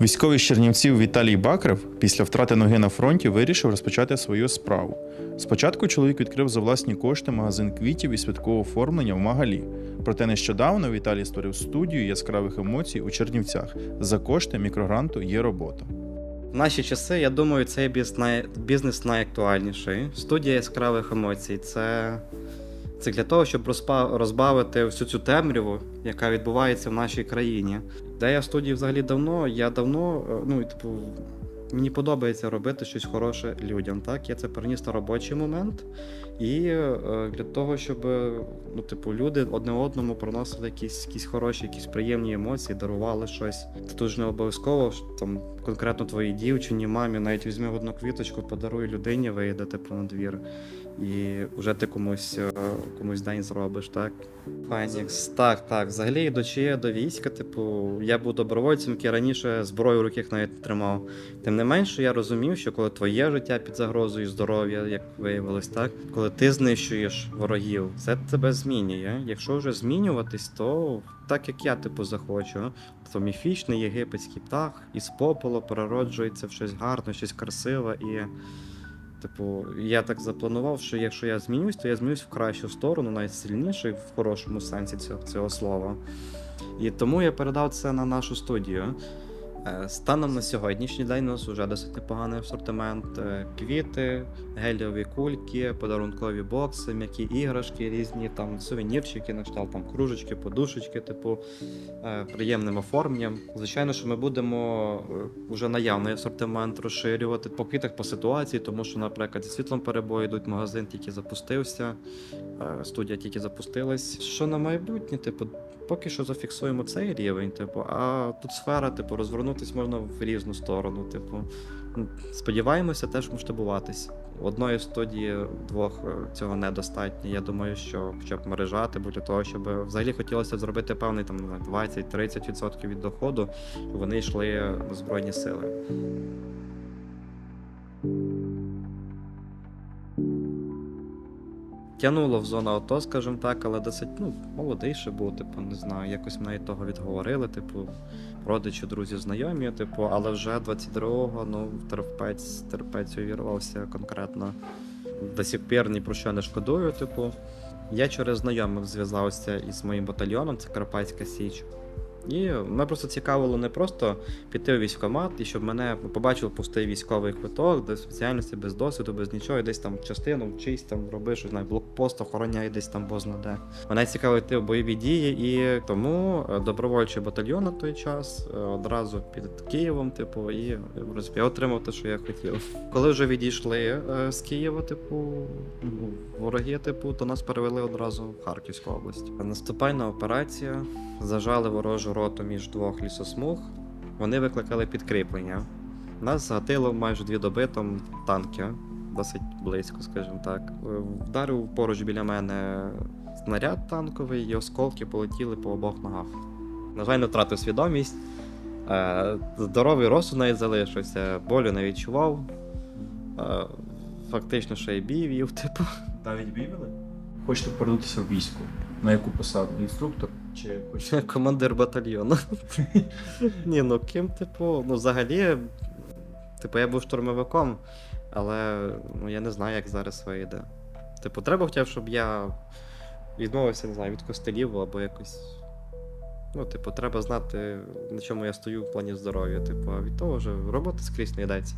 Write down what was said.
Військовий з Чернівців Віталій Бакрев після втрати ноги на фронті вирішив розпочати свою справу. Спочатку чоловік відкрив за власні кошти магазин квітів і святкового оформлення в Магалі. Проте нещодавно Віталій створив студію яскравих емоцій у Чернівцях. За кошти мікрогранту є робота. В наші часи, я думаю, цей бізнес, найактуальніший. Студія яскравих емоцій. Це, це для того, щоб розбавити всю цю темряву, яка відбувається в нашій країні. Де я в студії взагалі давно, я давно, е, ну, типу, мені подобається робити щось хороше людям. Так? Я це переніс на робочий момент. І е, для того, щоб е, ну, типу, люди одне одному приносили якісь, якісь хороші, якісь приємні емоції, дарували щось. Це дуже не обов'язково там конкретно твоїй дівчині, мамі, навіть візьми одну квіточку, подаруй людині, вийде типу, на двір. І вже ти комусь, е, комусь день зробиш, так? Файнікс. Так, так. Взагалі, йдучи до війська, типу, я був добровольцем, який раніше зброю в руках навіть не тримав. Тим не менше, я розумів, що коли твоє життя під загрозою, здоров'я, як виявилось, так, коли ти знищуєш ворогів, це тебе змінює. Якщо вже змінюватись, то так як я типу захочу, то міфічний єгипетський птах із попелу перероджується в щось гарне, щось красиве і. Типу, я так запланував, що якщо я змінюсь, то я змінюсь в кращу сторону, навіть в хорошому сенсі цього, цього слова. І тому я передав це на нашу студію. Е, Станом на сьогоднішній день у нас вже досить непоганий асортимент. Е, Квіти, геліові кульки, подарункові бокси, м'які іграшки різні, там сувенірчики, на кшталт там кружечки, подушечки, типу е, приємним оформленням. Звичайно, що ми будемо вже наявний асортимент розширювати по квітах по ситуації, тому що, наприклад, зі світлом перебої йдуть, магазин тільки запустився, студія тільки запустилась. Що на майбутнє, типу, поки що зафіксуємо цей рівень, типу, а тут сфера, типу, розвернутись можна в різну сторону. Типу, Ну, сподіваємося теж масштабуватись. Одної студії двох е, цього недостатньо. Я думаю, що хоча б мережа, типу, для того, щоб взагалі хотілося зробити певний там 20-30% від доходу, щоб вони йшли на збройні сили. Тянуло в зону АТО, скажімо так, але досить ну, молодий ще був, типу, не знаю, якось мене від того відговорили, типу, родичі, друзі, знайомі, типу, але вже 22-го, ну, терпець, терпець увірвався конкретно. До сих пір ні про що не шкодую, типу. Я через знайомих зв'язався із моїм батальйоном, це Карпатська Січ. І мене просто цікавило не просто піти у військкомат, і щоб мене побачив пустий військовий квиток, де спеціальності без досвіду, без нічого, і десь там частину вчись, там роби щось, знаю, блокпост охороняє десь там бозна де. Мене цікаво йти в бойові дії, і тому е, добровольчий батальйон на той час е, одразу під Києвом, типу, і принципі, я отримав те, що я хотів. Коли вже відійшли е, з Києва, типу, ну, вороги, типу, то нас перевели одразу в Харківську область. Наступальна операція, зажали ворожу роту між двох лісосмуг. Вони викликали підкріплення. Нас згатило майже дві доби там танки, досить близько, скажімо так. Е, Вдарив поруч біля мене снаряд танковий, і осколки полетіли по обох ногах. На жаль, не втратив свідомість. Е, Здоровий розсуд навіть залишився, болю не відчував. Е, Фактично ще й бій типу. Навіть бівели? Хочете повернутися в військо? На яку посаду? Інструктор? Чи? Командир батальйону. Ні, ну ким, типу, ну взагалі, типу, я був штурмовиком, але ну, я не знаю, як зараз вийде. Типу, треба б, щоб я відмовився, не знаю, від костелів або якось. Ну, типу, треба знати, на чому я стою в плані здоров'я. Типу, а від того вже робота скрізь не йдеться.